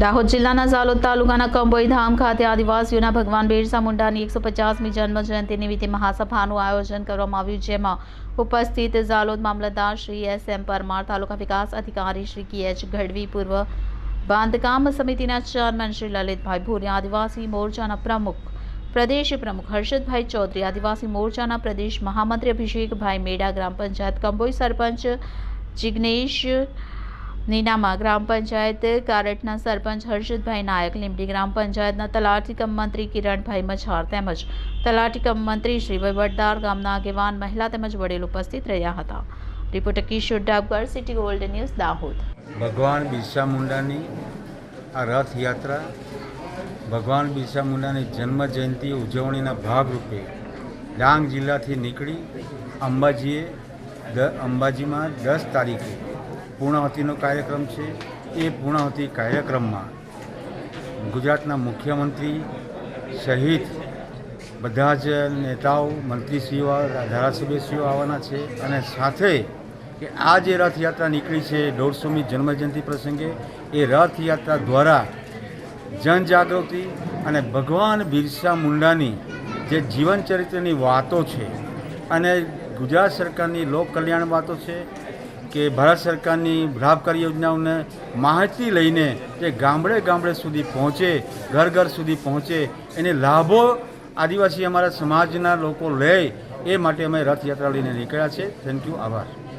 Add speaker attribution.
Speaker 1: દાહોદ જિલ્લાના ઝાલોદ તાલુકાના કંબોઈ ધામ ખાતે આદિવાસીઓના ભગવાન બિરસા મુંડાની એકસો પચાસમી જન્મ જયંતિ નિમિત્તે મહાસભાનું આયોજન કરવામાં આવ્યું, જેમાં ઉપસ્થિત ઝાલોદ મામલતદાર શ્રી એસ એમ પરમાર, તાલુકા વિકાસ અધિકારી શ્રી કે એચ ગઢવી, પૂર્વ બાંધકામ સમિતિના ચેરમેન શ્રી લલિતભાઈ ભૂરિયા, આદિવાસી મોરચાના પ્રમુખ, પ્રદેશ પ્રમુખ હર્ષદભાઈ ચૌધરી, આદિવાસી મોરચાના પ્રદેશ મહામંત્રી અભિષેકભાઈ મેડા, ગ્રામ પંચાયત કંબોઈ સરપંચ જિગ્નેશ નીનામા ગ્રામ પંચાયત કારટના સરપંચ હર્ષદભાઈ નાયક, લીંબડી ગ્રામ પંચાયતના તલાટી મંત્રી કિરણભાઈ મછાર તેમજ તલાટી મંત્રી શ્રી વહીવટદાર ગામના આગેવાન, મહિલા તેમજ વડીલ ઉપસ્થિત રહ્યા હતા. Reporter Kishor Dabgar, city gold news, Dahod.
Speaker 2: ભગવાન બિરસા મુંડાની આ રથયાત્રા ભગવાન બિરસા મુંડાની જન્મ જયંતિ ઉજવણીના ભાગરૂપે ડાંગ જિલ્લાથી નીકળી અંબાજીએ અંબાજીમાં દસ તારીખે પૂર્ણાહુતિનો કાર્યક્રમ છે. એ પૂર્ણાહુતિ કાર્યક્રમમાં ગુજરાતના મુખ્યમંત્રી સહિત બધા જ નેતાઓ, મંત્રીશ્રીઓ, ધારાસભ્યશ્રીઓ આવવાના છે અને સાથે કે આ જે રથયાત્રા નીકળી છે દોઢસોમી જન્મજયંતિ પ્રસંગે, એ રથયાત્રા દ્વારા જનજાગૃતિ અને ભગવાન બિરસા મુંડાની જે જીવન ચરિત્રની વાતો છે અને ગુજરાત સરકારની લોક કલ્યાણ વાતો છે કે ભારત સરકારની લાભકારી યોજનાઓને માહિતી લઈને જે ગામડે ગામડે સુધી પહોંચે, ઘર ઘર સુધી પહોંચે, એને લાભો આદિવાસી અમારા સમાજના લોકો લે એ માટે અમે રથયાત્રા લઈને નીકળ્યા છે. થેન્ક યુ આભાર.